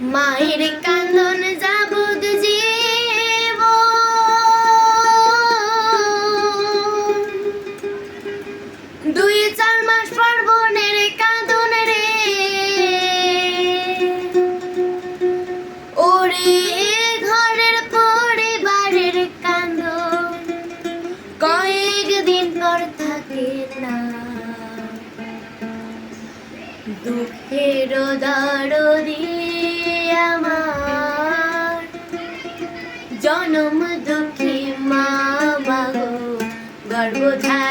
মায়ের কান্দন যাবদ জীব। দুই চার মাস পর কাঁদন রে। ওরে ঘরের পরিবারের কান্দন কয়েক দিন পর থাকে না। দুঃখের দাঁড়ো জনম দুঃখী মা বাবা গর্ভধারণ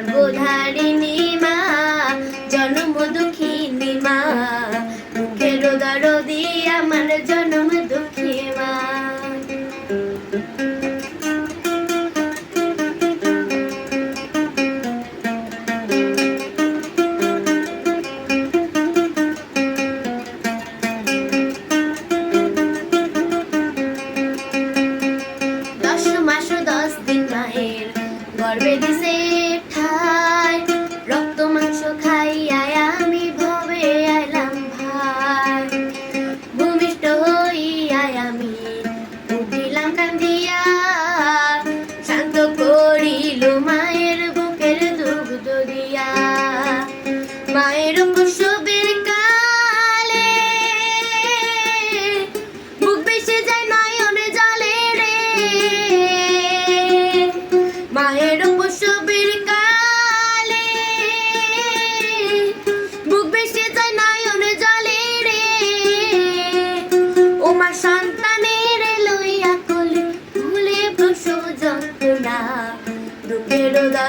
গর্ভধারিণী মা জন্ম দুঃখিনী মা মুখের দরদি আমার জন্ম দুঃখী মা। Already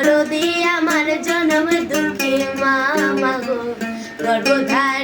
দরদি আমার জনম দুর্গে মা মাগো গর্বধার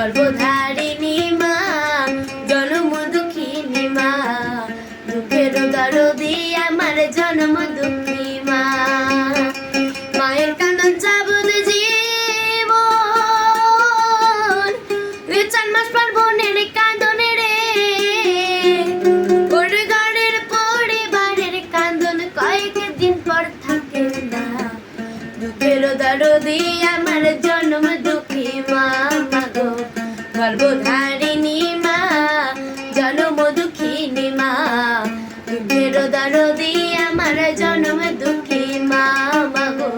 al bote. দুঃখের দরদি আমার জন্ম দুঃখী মা মাগো গর্ভধারিণী মা, জন্ম দুঃখিনী মা। দুঃখের দরদি আমার জন্ম দুঃখী মা মাগো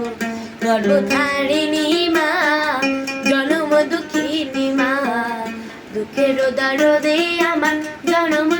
গর্ভধারিণী মা, জন্ম দুঃখিনী মা। দুঃখের দরদি আমার জন্ম